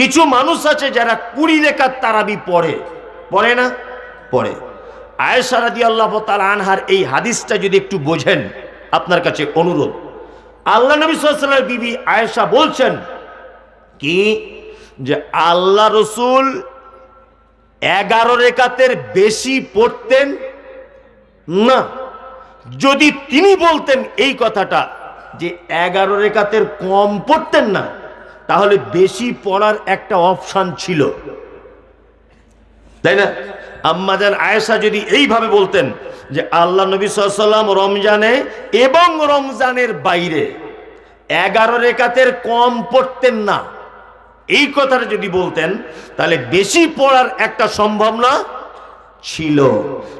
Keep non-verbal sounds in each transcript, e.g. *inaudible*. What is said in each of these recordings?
কিছু মানুষ আছে যারা কুড়ি রেখাত তারাবি পড়ে। পড়ে না? পড়ে। আয়েশা রাদি আল্লাহ তাল আনহার এই হাদিসটা যদি একটু বোঝেন, আপনার কাছে অনুরোধ। আল্লাহ নবী সাল্লামের বিবি আয়েশা বলছেন কি? যে আল্লাহ রসুল এগারো রেখাতের বেশি পড়তেন না। যদি তিনি বলতেন এই কথাটা যে এগারো রেখাতের কম পড়তেন না তাহলে বেশি পড়ার একটা অপশান ছিল। তাই না? আম্মাজান আয়েশা যদি এইভাবে বলতেন যে আল্লাহ নবী সাল্লাম রমজানে এবং রমজানের বাইরে এগারো রেখাতের কম পড়তেন না। এই কথাটা যদি বলতেন, তাহলে বেশি পড়ার একটা সম্ভাবনা ছিল।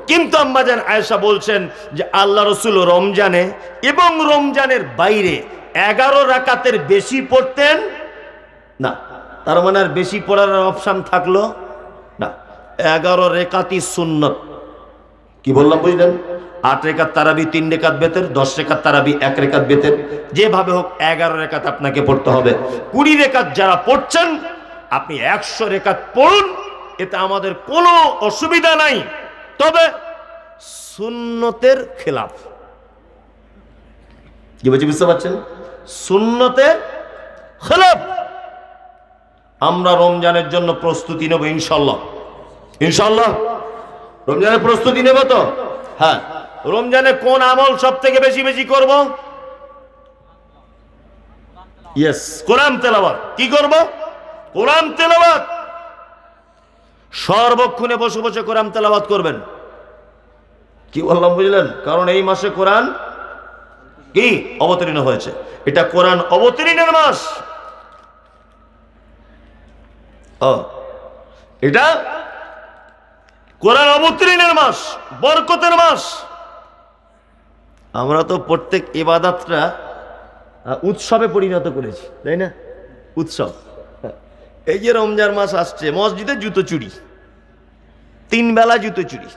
কিন্তু আম্মাজান আয়েশা বলছেন যে আল্লাহ রসুল রমজানে এবং রমজানের বাইরে এগারো রাকাতের বেশি পড়তেন না, তার মানে আর বেশি পড়ার অপশান থাকল না। এগারো রেখাতি সুন্নত। কি বললাম বুঝলেন? আট রেখাত তারাবি, তিন রেখাত বেতের, দশ রেখাত তারাবি, এক রেখাত বেতের। যেভাবে হোক, এগারো রেখাত আপনাকে পড়তে হবে। কুড়ি রেখাত যারা পড়ছেন, আপনি একশো রেখাত পড়ুন, এতে আমাদের কোনো অসুবিধা নাই। তবে সুন্নতের খেলাফ। কি বলছি বুঝতে পারছেন? সুন্নতের খেলাফ। আমরা রমজানের জন্য প্রস্তুতি নেব ইনশাল্লাহ ইনশাল্লাহ রমজানের প্রস্তুতি নেব তো? হ্যাঁ। রমজানে কোন আমল সব থেকে বেশি বেশি করব? ইয়েস কোরআন তেলাওয়াত। কি করব? কোরআন তেলাওয়াত। সর্বক্ষণে বসে বসে কোরআন তেলাওয়াত করবেন। কি বললাম বুঝলেন? কারণ এই মাসে কোরআন কি? অবতীর্ণ হয়েছে। এটা কোরআন অবতীর্ণের মাস। এটা কোরআন অবতীর্ণের মাস বরকতের মাস। আমরা তো প্রত্যেক ইবাদাতটা আহ, উৎসবে পরিণত করেছি তাই না? উৎসব। এই যে রমজান মাস আসছে মসজিদে জুতো চুরি তিন বেলা জুতো চুরি।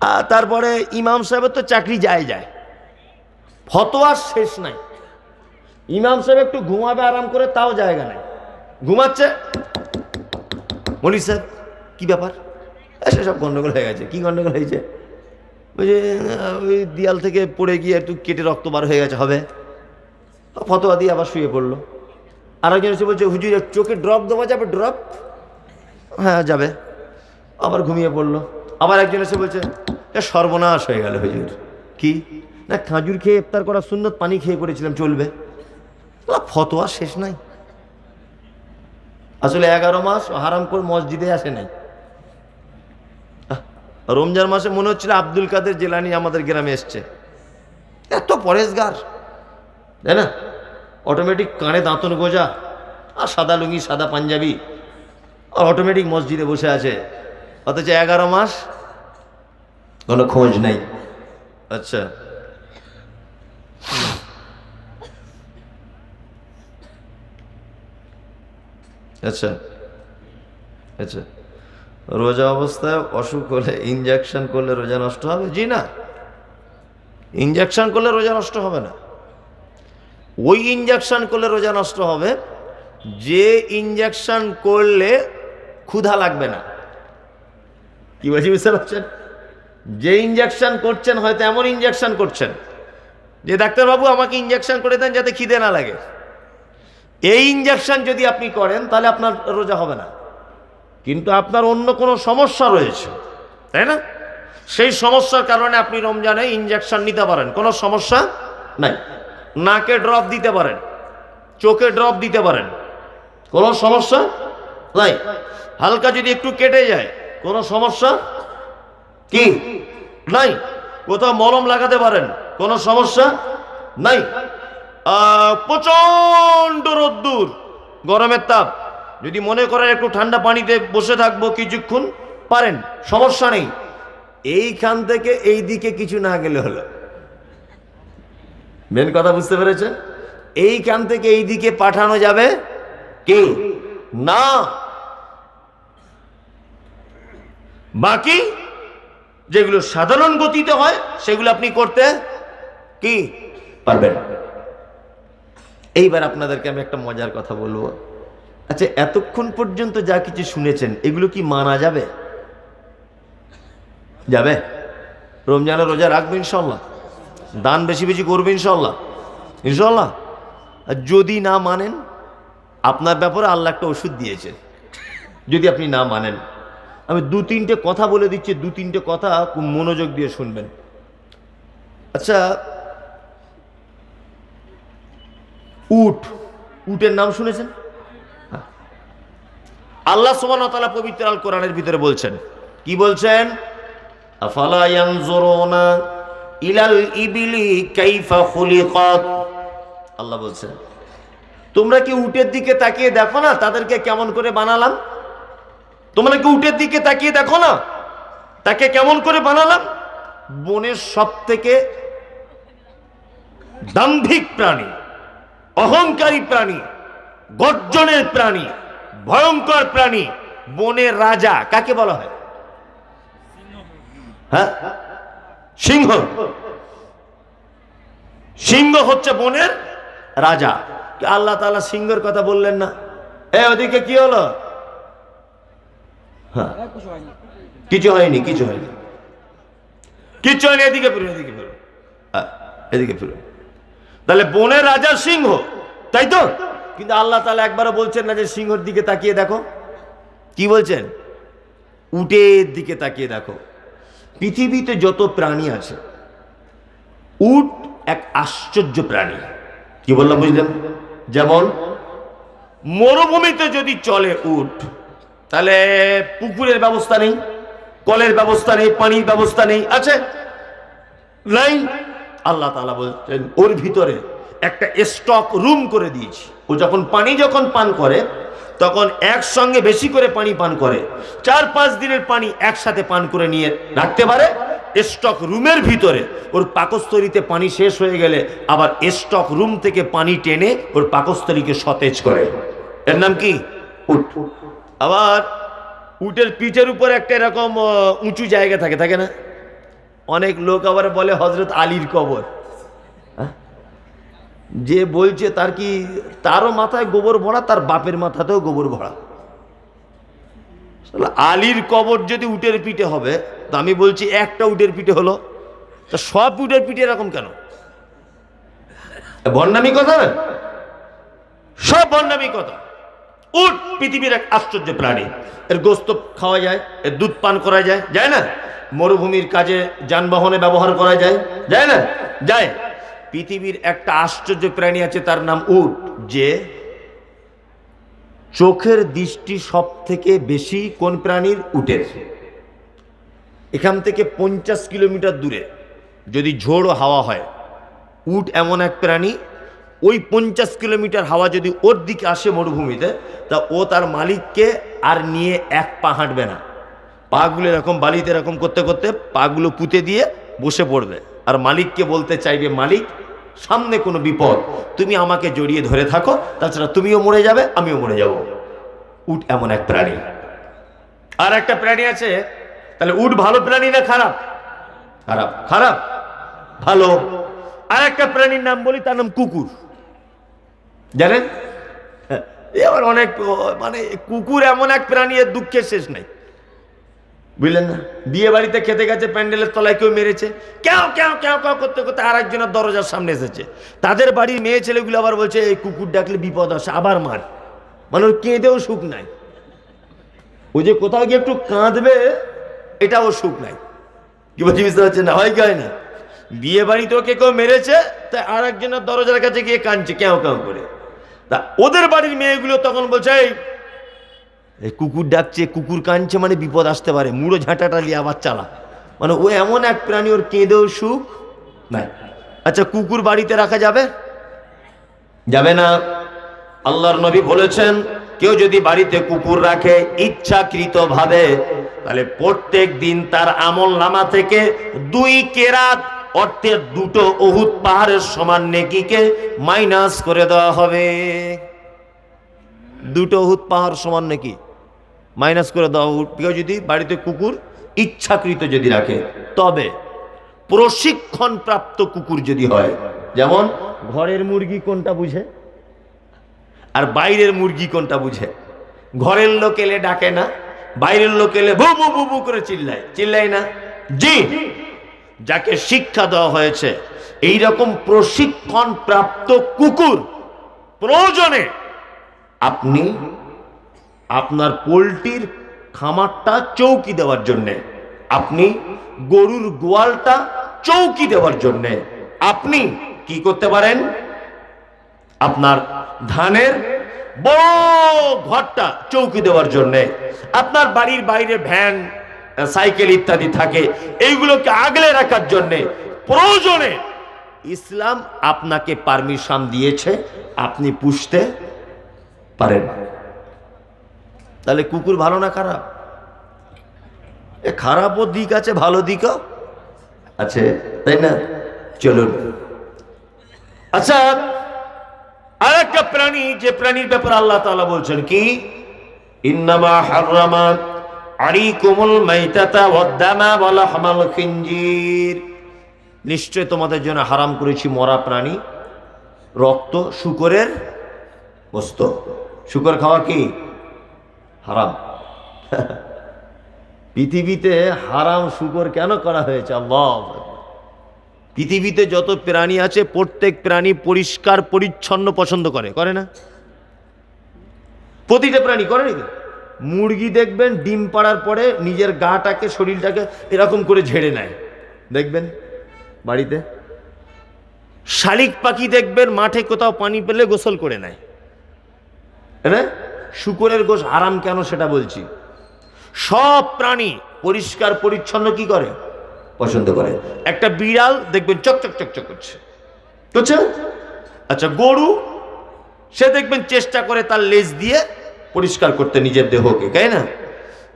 আর তারপরে ইমাম সাহেবের তো চাকরি যায় যায়। ফতোয়ার শেষ নাই। ইমাম সাহেব একটু ঘুমাবে আরাম করে তাও জায়গা নাই। ঘুমাচ্ছে? মনি স্যার, কী ব্যাপার? এসে সব গণ্ডগোল হয়ে গেছে। কী গণ্ডগোল হয়েছে? যে ওই দিয়াল থেকে পড়ে গিয়ে একটু কেটে রক্ত বার হয়ে গেছে, হবে? ফতোয়া দিয়ে আবার শুয়ে পড়ল। আরেকজন এসে বলছে, হুজুর চোখে ড্রপ দেওয়া যাবে ড্রপ হ্যাঁ যাবে। আবার ঘুমিয়ে পড়ল। আবার একজন এসে বলছে সর্বনাশ হয়ে গেল হুজুর। কি? না, খাজুর খেয়ে ইফতার করা সুন্নত পানি খেয়ে করেছিলাম চলবে। ফতোয়া শেষ নাই? আসলে এগারো মাস হারাম করে মসজিদে আসে নাই। রমজান মাসে মনে হচ্ছিল আব্দুল কাদের জেলানি আমাদের গ্রামে এসছে। এত পরেশগার, তাই না? অটোমেটিক কানে দাঁতন গোজা আর সাদা লুঙ্গি, সাদা পাঞ্জাবি আর অটোমেটিক মসজিদে বসে আছে। অথচ এগারো মাস কোনো খোঁজ নেই। আচ্ছা। আচ্ছা আচ্ছা রোজা অবস্থায় অসুখ হলে ইঞ্জেকশন করলে রোজা নষ্ট হবে? জি না। ইঞ্জেকশন করলে রোজা নষ্ট হবে না। ওই ইঞ্জেকশন করলে রোজা নষ্ট হবে, যে ইঞ্জেকশন করলে ক্ষুধা লাগবে না। কি বলছি, বুঝতে পারছেন? যে ইঞ্জেকশন করছেন, হয়তো এমন ইঞ্জেকশন করছেন, যে ডাক্তারবাবু আমাকে ইঞ্জেকশন করে দেন যাতে খিদে না লাগে। এই ইঞ্জেকশন যদি আপনি করেন, তাহলে আপনার রোজা হবে না। কিন্তু আপনার অন্য কোনো সমস্যা রয়েছে, তাই না? সেই সমস্যার কারণে আপনি রমজানে ইঞ্জেকশন নিতে পারেন, কোনো সমস্যা নাই। নাকে ড্রপ দিতে পারেন, চোখে ড্রপ দিতে পারেন, কোনো সমস্যা নাই। হালকা যদি একটু কেটে যায়, কোনো সমস্যা কি? নাই। কোথাও মলম লাগাতে পারেন, কোনো সমস্যা নাই। প্রচণ্ড রোদ্দুর, গরমের তাপ। যদি মনে করেন একটু ঠান্ডা পানিতে বসে থাকব কিছুক্ষণ, পারেন, সমস্যা নেই। এইখান থেকে এই দিকে কিছু না গেলে হলো। মেন কথা বুঝতে পেরেছেন? এইখান থেকে এই দিকে পাঠানো যাবে কি? না। বাকি, যেগুলো সাধারণ গতিতে হয়, সেগুলো আপনি করতে কি? পারবেন। এইবার আপনাদেরকে আমি একটা মজার কথা বলব। আচ্ছা এতক্ষণ পর্যন্ত যা কিছু শুনেছেন, এগুলো কি মানা যাবে? যাবে? রমজানের রোজা রাখবে ইনশাল্লাহ দান বেশি বেশি করবে ইনশাল্লাহ ইনশাল্লাহ আর যদি না মানেন, আপনার ব্যাপারে আল্লাহ একটা ওষুধ দিয়েছেন যদি আপনি না মানেন। আমি দু তিনটে কথা বলে দিচ্ছি, দু তিনটে কথা মনোযোগ দিয়ে শুনবেন। আচ্ছা উট। উটের নাম শুনেছেন। আল্লাহ ওয়া পবিত্র আল কোরআনের ভিতরে বলছেন, কি বলছেন? ইলাল ইবিলি আল্লাহ বলছেন, তোমরা কি উটের দিকে তাকিয়ে দেখো না? তাদেরকে কেমন করে বানালাম? তোমরা কি উটের দিকে তাকিয়ে দেখো না? তাকে কেমন করে বানালাম? বনের সব থেকে দাম্ভিক প্রাণী। অহংকারী প্রাণী গর্জনের প্রাণী ভয়ঙ্কর প্রাণী বনের রাজা কাকে বলা হয়? হ্যাঁ? সিংহ। সিংহ হচ্ছে বনের রাজা। আল্লাহ তাআলা সিংহের কথা বললেন না? এ ওদিকে কি হলো? হ্যাঁ। কিছু হয়নি কিছু হয়নি। কিছু হয়নি এদিকে ফিরুন এদিকে হ্যাঁ, এদিকে ফিরুন। তাহলে বনের রাজা সিংহ, তাই তো? কিন্তু আল্লাহ তাআলা একবারও বলছেন না যে সিংহর দিকে তাকিয়ে দেখো। কি বলছেন? উটের দিকে তাকিয়ে দেখো। পৃথিবীতে যত প্রাণী আছে, উট এক আশ্চর্য প্রাণী। কি বললাম বুঝলেন? যেমন মরুভূমিতে যদি চলে উট, তাহলে পুকুরের ব্যবস্থা নেই, কলের ব্যবস্থা নেই, পানির ব্যবস্থা নেই, আছে? নাই? আল্লাহ তাআলা বলছেন, ওর ভিতরে একটা স্টক রুম করে দিয়েছি। ও যখন পানি যখন পান করে, তখন একসঙ্গে বেশি করে পানি পান করে, চার পাঁচ দিনের পানি একসাথে পান করে নিয়ে রাখতে পারে। স্টক রুমের ভিতরে ওর পাকস্থলীতে পানি শেষ হয়ে গেলে আবার স্টক রুম থেকে পানি টেনে ওর পাকস্থলীকে সতেজ করে। এর নাম কি? উট। আবার উটের পিঠের উপর একটা এরকম উঁচু জায়গা থাকে থাকে না? অনেক লোক আবার বলে হজরত আলীর কবর। হ্যাঁ? যে বলছে তার কি তারও মাথায় গোবর ভরা, তার বাপের মাথাতেও গোবর ভরা? আলীর কবর যদি উটের পিঠে হবে, তো আমি বলছি একটা উটের পিঠে হলো। তা সব উটের পিঠে এরকম কেন? ভণ্ডামি কথা? সব ভণ্ডামি কথা। উট পৃথিবীর এক আশ্চর্য প্রাণী। এর গোস্ত খাওয়া যায়, এর দুধ পান করা যায় যায় না? মরুভূমির কাজে যানবাহনে ব্যবহার করা যায়? যায় না? যায়। পৃথিবীর একটা আশ্চর্য প্রাণী আছে তার নাম উট যে চোখের দৃষ্টি সব থেকে বেশি কোন প্রাণীর? উটের। এখান থেকে পঞ্চাশ কিলোমিটার দূরে যদি ঝোড়ো হাওয়া হয় উট এমন এক প্রাণী ওই পঞ্চাশ কিলোমিটার হাওয়া যদি ওর দিকে আসে মরুভূমিতে তা ও তার মালিককে আর নিয়ে এক পা হাঁটবে না। পাগুলো এরকম বালিতে এরকম করতে করতে পাগুলো পুঁতে দিয়ে বসে পড়বে। আর মালিককে বলতে চাইবে, মালিক, সামনে কোনো বিপদ, তুমি আমাকে জড়িয়ে ধরে থাকো, তাছাড়া তুমিও মরে যাবে, আমিও মরে যাব। উট এমন এক প্রাণী। আর একটা প্রাণী আছে, তাহলে উট ভালো প্রাণী না খারাপ? খারাপ খারাপ, ভালো। আর একটা প্রাণীর নাম বলি, তার নাম কুকুর। জানেন? এবার অনেক মানে কুকুর এমন এক প্রাণী, এর দুঃখের শেষ নাই। বুঝলেন না? বিয়ে বাড়িতে খেতে গেছে, প্যান্ডেলের তলায় কেউ মেরেছে। কেউ কেউ কেউ কেউ করতে করতে আর একজনের দরজার সামনে এসেছে। তাদের বাড়ির মেয়ে ছেলেগুলো আবার বলছে, এই কুকুর ডাকলে বিপদ আসে, আবার মার। মানে ওর কেঁদেও সুখ নাই। ও যে কোথাও গিয়ে একটু কাঁদবে, এটাও সুখ নাই। কি বলছি, বুঝতে পারছে না? হয় হয় না? বিয়ে বাড়িতে ওকে কেউ মেরেছে, তাই আর একজনের দরজার কাছে গিয়ে কাঁদছে কেউ কেউ করে। তা ওদের বাড়ির মেয়েগুলো তখন বলছে, এই এই কুকুর ডাকছে, কুকুর কাঁদছে মানে বিপদ আসতে পারে। মুড়ো ঝাঁটাটা নিয়ে আবার চালা। মানে ও এমন এক প্রাণী, ওর কেঁদেও সুখ নাই। আচ্ছা কুকুর বাড়িতে রাখা যাবে? যাবে না। আল্লাহর নবী বলেছেন, কেউ যদি বাড়িতে কুকুর রাখে ইচ্ছাকৃত ভাবে তাহলে প্রত্যেক দিন তার আমল নামা থেকে দুই কেরাত অর্থের দুটো অহুত পাহাড়ের সমান নেকিকে মাইনাস করে দেওয়া হবে। দুটো অহুত পাহাড় সমান নাকি? মাইনাস করে দেওয়া হোক। কেউ যদি বাড়িতে কুকুর ইচ্ছাকৃত যদি রাখে, তবে প্রশিক্ষণ প্রাপ্ত কুকুর যদি হয়, যেমন ঘরের মুরগি কোনটা বুঝে? আর বাইরের মুরগি কোনটা বুঝে? ঘরের লোক এলে ডাকে না, বাইরের লোক এলে বু বু বু বু করে চিল্লায়। চিল্লাই না? জি। যাকে শিক্ষা দেওয়া হয়েছে এই রকম প্রশিক্ষণ প্রাপ্ত কুকুর প্রয়োজনে আপনি আপনার পোলট্রির খামারটা চৌকি দেওয়ার জন্যে, আপনি গরুর গোয়ালটা চৌকি দেওয়ার জন্যে, আপনি কি করতে পারেন? আপনার ধানের বড় ঘরটা চৌকি দেওয়ার জন্যে, আপনার বাড়ির বাইরে ভ্যান, সাইকেল ইত্যাদি থাকে, এইগুলোকে আগলে রাখার জন্যে, প্রয়োজনে ইসলাম আপনাকে পারমিশন দিয়েছে, আপনি পুষতে পারেন। তাহলে কুকুর ভালো না খারাপ? এ খারাপও দিক আছে, ভালো দিকও আছে, তাই না? চলুন। আচ্ছা আর একটা প্রাণী, যে প্রাণীর ব্যাপারে আল্লাহ তালা বলছেন কি? ইন্নামা হাররামা আলাইকুমুল মাইতাতা ওয়াদ-দামা ওয়া লাহমাল খিনজির। নিশ্চয় তোমাদের জন্য হারাম করেছি মরা প্রাণী, রক্ত, শুকরের গোস্ত শুকর খাওয়া কি? হারাম। পৃথিবীতে হারাম শুকর কেন করা হয়েছে? আল্লাহ পৃথিবীতে যত প্রাণী আছে, প্রত্যেক প্রাণী পরিষ্কার, পরিচ্ছন্ন পছন্দ করে। করে না? প্রতিটা প্রাণী করে নাকি? মুরগি দেখবেন ডিম পাড়ার পরে নিজের গাটাকে, শরীরটাকে এরকম করে ঝেড়ে নেয়। দেখবেন? বাড়িতে? শালিক পাখি দেখবেন মাঠে কোথাও পানি পেলে গোসল করে নেয়। হ্যাঁ শুকরের গোশ আরাম কেন সেটা বলছি। সব প্রাণী পরিষ্কার পরিচ্ছন্ন কি করে? পছন্দ করে। একটা বিড়াল দেখবেন চক চক চক চক করছে। করছে? আচ্ছা গরু, সে দেখবেন চেষ্টা করে তার লেজ দিয়ে পরিষ্কার করতে নিজের দেহকে, তাই না?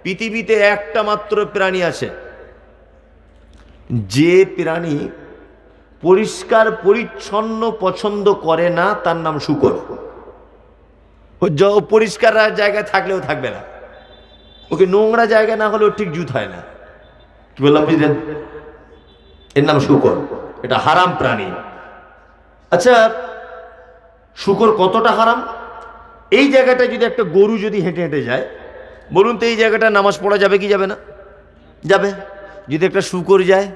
পৃথিবীতে একটা মাত্র প্রাণী আছে। যে প্রাণী পরিষ্কার, পরিচ্ছন্ন, পছন্দ করে না, তার নাম শুকর। পরিষ্কার জায়গায় থাকলেও থাকবে না। ওকে নোংরা জায়গা না হলেও ঠিক জুত হয় না। কি বললাম বুঝলেন? এর নাম শুকর। এটা হারাম প্রাণী। আচ্ছা শুকর কতটা হারাম? এই জায়গাটা যদি একটা গরু যদি হেঁটে হেঁটে যায়, বলুন তো এই জায়গাটা নামাজ পড়া যাবে কি যাবে না? যাবে। যদি একটা শুকর যায়,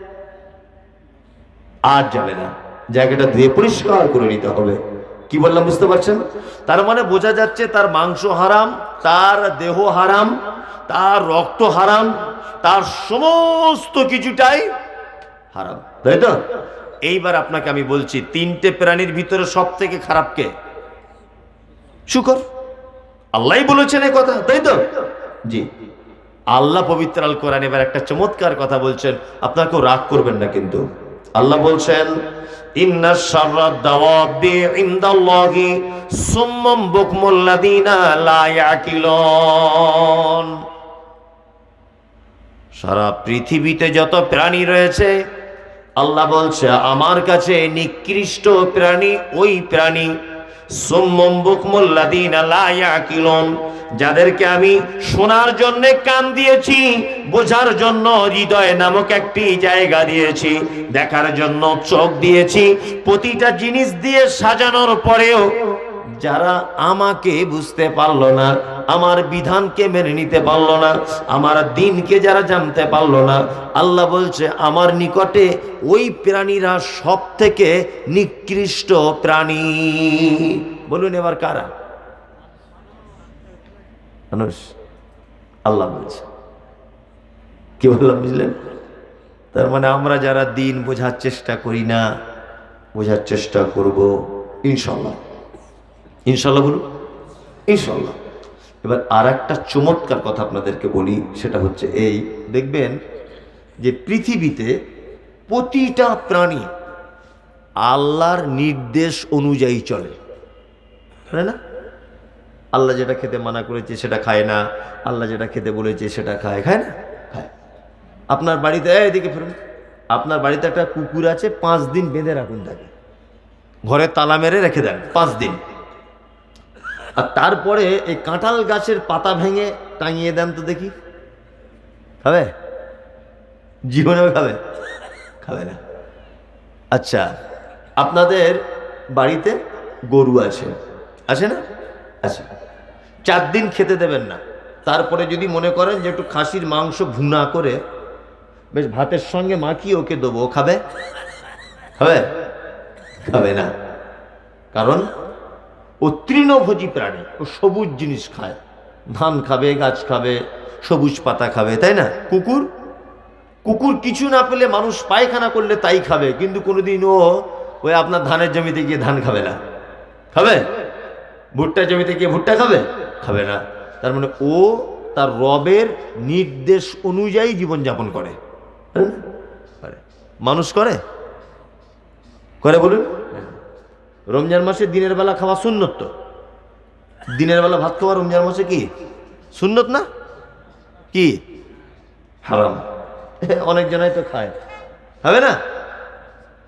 আর যাবে না। জায়গাটা ধুয়ে পরিষ্কার করে নিতে হবে। কি বললাম বুঝতে পারছেন? তার মানে বোঝা যাচ্ছে তার মাংস হারাম, তার দেহ হারাম, তার রক্ত হারাম, তার সমস্ত কিছুটাই হারাম। তাই তো? এইবার আপনাকে আমি বলছি, তিনটে প্রাণীর ভিতরে সব থেকে খারাপ কে? শুকর। আল্লাহ বলেছেন এই কথা, তাই তো? জি। আল্লাহ পবিত্র আল কোরআন এবার একটা চমৎকার কথা বলছেন আপনার কেউ রাগ করবেন না কিন্তু। আল্লাহ বলছেন ইন্না শাররাদ দাওয়াবি ইনদাল্লাহি সুম্মুম বুকমুল লাযিনা লা ইয়াকিলুন। সারা পৃথিবীতে যত প্রাণী রয়েছে, আল্লাহ বলছে, আমার কাছে নিকৃষ্ট প্রাণী, ওই প্রাণী যাদেরকে আমি শোনার জন্য কান দিয়েছি, বোঝার জন্য হৃদয় নামক একটি জায়গা দিয়েছি, দেখার জন্য চোখ দিয়েছি, প্রতিটা জিনিস দিয়ে সাজানোর পরেও যারা আমাকে বুঝতে পারল না, আমার বিধানকে মেনে নিতে পারল না, আমার দিনকে যারা জানতে পারল না, আল্লাহ বলছে, আমার নিকটে ওই প্রাণীরা সব থেকে নিকৃষ্ট প্রাণী। বলুন এবার কারা? মানুষ, আল্লাহ বলছে। কি বললাম, বুঝলেন? তার মানে আমরা যারা দিন বোঝার চেষ্টা করি না, বোঝার চেষ্টা করব, ইনশাল্লাহ। ইনশাল্লাহ বলুন। ইনশাল্লাহ এবার আর একটা চমৎকার কথা আপনাদেরকে বলি, সেটা হচ্ছে এই, দেখবেন যে পৃথিবীতে প্রতিটা প্রাণী আল্লাহর নির্দেশ অনুযায়ী চলে। তাই না? আল্লাহ যেটা খেতে মানা করেছে সেটা খায় না, আল্লাহ যেটা খেতে বলেছে সেটা খায়। খায় না? খায়। আপনার বাড়িতে এদিকে ফিরুন। আপনার বাড়িতে একটা কুকুর আছে, পাঁচ দিন বেঁধে রাখুন তাকে। ঘরে তালা মেরে রেখে দেন, পাঁচ দিন। আর তারপরে এই কাঁঠাল গাছের পাতা ভেঙে টাঙিয়ে দেন তো দেখি। খাবে? জীবনেও খাবে? খাবে না। আচ্ছা আপনাদের বাড়িতে গরু আছে। আছে না? আচ্ছা চার দিন খেতে দেবেন না। তারপরে যদি মনে করেন যে একটু খাসির মাংস ভুনা করে, বেশ ভাতের সঙ্গে মাখিয়ে ওকে দেবো। খাবে? খাবে? খাবে না। কারণ ও তৃণভোজী প্রাণী, ও সবুজ জিনিস খায়। ধান খাবে, গাছ খাবে, সবুজ পাতা খাবে, তাই না? কুকুর? কুকুর কিছু না পেলে মানুষ পায়খানা করলে তাই খাবে, কিন্তু কোনোদিন ও ওই আপনার ধানের জমিতে গিয়ে ধান খাবে না। খাবে? ভুট্টা জমিতে গিয়ে ভুট্টা খাবে? খাবে না। তার মানে ও তার রবের নির্দেশ অনুযায়ী জীবনযাপন করে। হ্যাঁ? করে। মানুষ করে? করে বলুন। রমজান মাসে দিনের বেলা খাওয়া সুন্নত। তো দিনের বেলা ভাত খাওয়া রমজান মাসে কি? সুন্নত না? কি? হারাম। *laughs* অনেক জনাই তো খায়। খাবে না?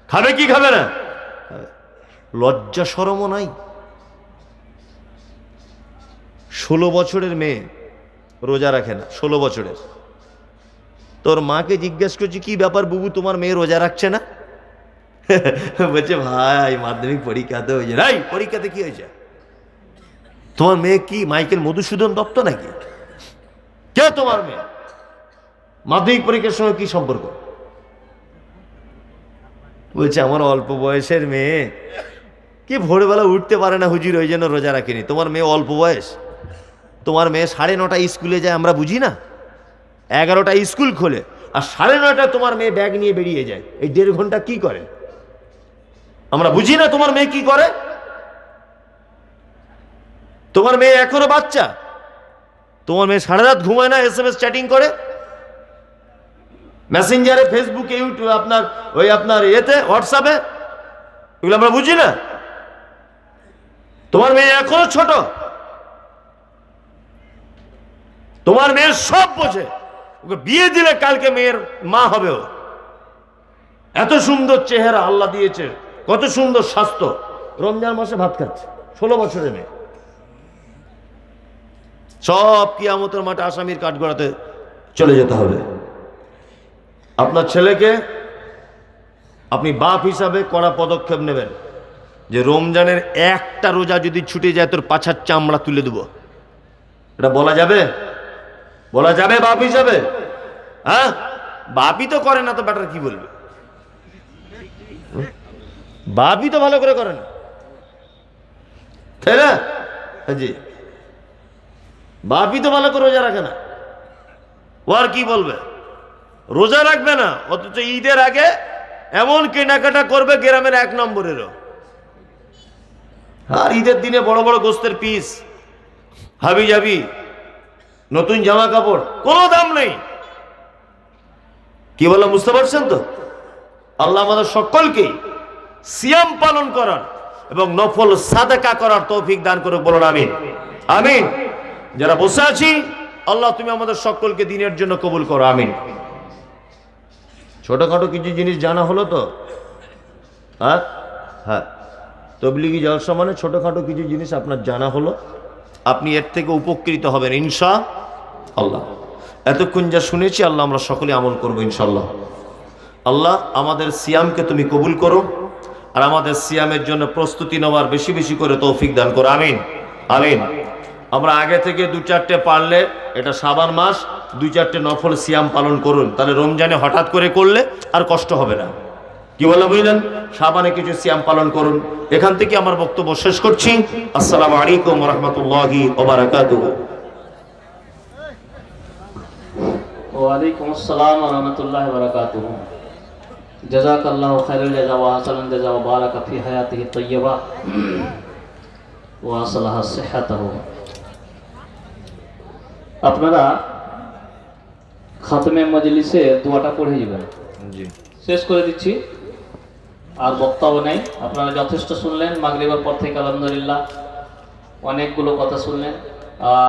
খাবে কি খাবে না? লজ্জা সরমও নাই। ষোলো বছরের মেয়ে রোজা রাখে না, ষোলো বছরের। তোর মাকে জিজ্ঞেস করছি, কি ব্যাপার বুবু, তোমার মেয়ে রোজা রাখছে না? *laughs* বলছে, ভাই, মাধ্যমিক পরীক্ষাতে হয়েছে। রাই পরীক্ষাতে কি হয়েছে? তোমার মেয়ে কি, মাইকেল মধুসূদন দত্ত নাকি? কে তোমার মেয়ে? মাধ্যমিক পরীক্ষার সঙ্গে কি সম্পর্ক? বলছে, আমার অল্প বয়সের মেয়ে। কি ভোরবেলা উঠতে পারে না হুজুর, ওই জন্য রোজা রাখিনি। তোমার মেয়ে অল্প বয়স? তোমার মেয়ে সাড়ে নটা স্কুলে যায়, আমরা বুঝি না? এগারোটা স্কুল খোলে, আর সাড়ে নটা তোমার মেয়ে ব্যাগ নিয়ে বেরিয়ে যায়। এই দেড় ঘণ্টা কি করে? আমরা বুঝি না তোমার মেয়ে কি করে? তোমার মেয়ে এখনও বাচ্চা? তোমার মেয়ে সারা রাত ঘুমায় না এস এম এস চ্যাটিং করে? মেসেঞ্জারে ফেসবুকে ইউটিউব আপনার ওই আপনার এতে হোয়াটসঅ্যাপে এগুলো আমরা বুঝি না? তোমার মেয়ে এখনও ছোট? তোমার মেয়ে সব বোঝে। ওকে বিয়ে দিলে কালকে মেয়ের মা হবে ও। এত সুন্দর চেহারা আল্লাহ দিয়েছে। কত সুন্দর স্বাস্থ্য। রমজান মাসে ভাত খাচ্ছে, ষোলো বছরের মেয়ে। সব কিয়ামতের মাঠে আসামির কাঠগড়াতে চলে যেতে হবে। আপনার ছেলেকে আপনি বাপ হিসাবে কড়া পদক্ষেপ নেবেন, যে রমজানের একটা রোজা যদি ছুটে যায়, তোর পাছার চামড়া তুলে দেবো। এটা বলা যাবে? বলা যাবে বাপ হিসাবে? হ্যাঁ? বাপই তো করে না তো ব্যাটার কি বলবে? বাপই তো ভালো করে করে না। তাই না? জি বাপই তো ভালো করে রোজা রাখে না। ও আর কি বলবে? রোজা রাখবে না, অথচ ঈদের আগে এমন কেনাকাটা করবে গ্রামের এক নম্বরেরও। আর ঈদের দিনে বড় বড় গোস্তের পিস হাবি যাবি নতুন জামা কাপড়, কোনো দাম নেই। কি বললাম বুঝতে পারছেন তো? আল্লাহ আমাদের সকলকে সিয়াম পালন করার এবং নফল সাদাকা করার তৌফিক দান করে বলুন আমিন। আমিন। যারা বসে আছি আল্লাহ তুমি আমাদের সকলকে দিনের জন্য কবুল করো আমিন। ছোটখাটো কিছু জিনিস জানা হলো তো? হ্যাঁ? হ্যাঁ। তবলিগি জলসা মানে ছোটখাটো কিছু জিনিস আপনার জানা হলো? আপনি এর থেকে উপকৃত হবেন ইনশা আল্লাহ। এতক্ষণ যা শুনেছি আল্লাহ আমরা সকলে আমল করব ইনশাল্লাহ আল্লাহ আমাদের সিয়ামকে তুমি কবুল করো। আর আমাদের সিয়ামের জন্য প্রস্তুতি নেওয়ার বেশি বেশি করে তৌফিক দান করো, আমিন। আমিন। আমরা আগে থেকে দু চারটে পারলে, এটা সাবান মাস, দুই চারটে নফল সিয়াম পালন করুন। তাহলে রমজানে হঠাৎ করে করলে আর কষ্ট হবে না। কি বললাম, বুঝলেন? সাবানে কিছু সিয়াম পালন করুন। এখান থেকে আমার বক্তব্য শেষ করছি। আসসালামু আলাইকুম রহমতুল্লাহি ওয়ালাইকুম আসসালাম রহমতুল্লাহ বরকাতুহ জাজা ওয়া হাসানাল জাজা ওয়া বারাকা ফি হায়াতিহি তাইয়্যিবা। ওয়া আসলাহা সিহহাতাহু আপনারা খাতমে মজলিসে দোয়াটা পড়ে যাবেন। শেষ করে দিচ্ছি। আর বক্তব্য নেই। আপনারা যথেষ্ট শুনলেন। মাগরিবের পর থেকে আলহামদুলিল্লাহ। অনেকগুলো কথা শুনলেন। আর